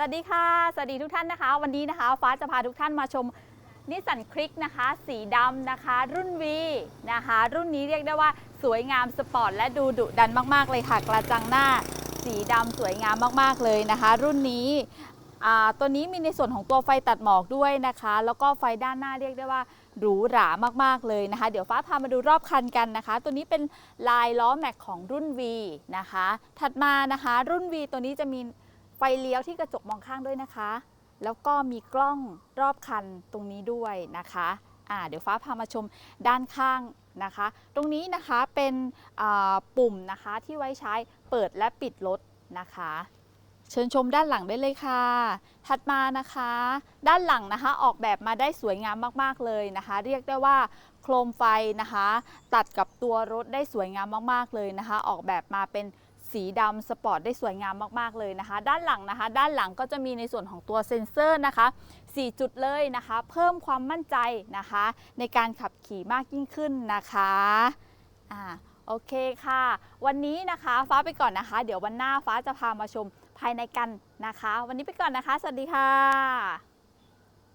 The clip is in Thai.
สวัสดีค่ะ สวัสดีทุกท่านนะคะ วันนี้นะคะ ฟ้าจะพาทุกท่านมาชมนิสสันคลิกนะคะ สีดำนะคะ รุ่น V นะคะ รุ่นนี้เรียกได้ว่าสวยงามสปอร์ตและดูดุดันมาก ๆ เลยค่ะ กระจังหน้าสีดำสวยงามมาก ๆ เลยนะคะ รุ่นนี้ตัวนี้มีในส่วนของตัวไฟตัดหมอกด้วยนะคะ แล้วก็ไฟด้านหน้าเรียกได้ว่าหรูหรามากๆเลยนะคะ เดี๋ยวฟ้าพามาดูรอบคันกันนะคะ ตัวนี้เป็นลายล้อแม็กของรุ่น V นะคะ ถัดมานะคะ รุ่น V ตัวนี้จะมี ไฟเลี้ยวที่กระจกมองข้างด้วยนะคะ แล้วก็มีกล้องรอบคันตรงนี้ด้วยนะคะอ่าเดี๋ยวฟ้าพามาชมด้านข้างนะคะ ตรงนี้นะคะเป็นปุ่มนะคะที่ไว้ใช้เปิดและปิดรถนะคะเชิญชมด้านหลังได้เลยค่ะ ถัดมานะคะ ด้านหลังนะคะออกแบบมาได้สวยงามมากๆเลยนะคะ เรียกได้ว่าโคมไฟนะคะ ตัดกับตัวรถได้สวยงามมากๆเลยนะคะ ออกแบบมาเป็น สีดำสปอร์ตได้สวยงามมากๆเลยนะคะ ด้านหลังนะคะ ด้านหลังก็จะมีในส่วนของตัวเซ็นเซอร์นะคะ 4 จุดเลยนะคะ เพิ่มความมั่นใจนะคะ ในการขับขี่มากยิ่งขึ้นนะคะอ่าโอเคค่ะ วันนี้นะคะฟ้าไปก่อนนะคะ เดี๋ยววันหน้าฟ้าจะพามาชมภายในกันนะคะ วันนี้ไปก่อนนะคะ สวัสดีค่ะ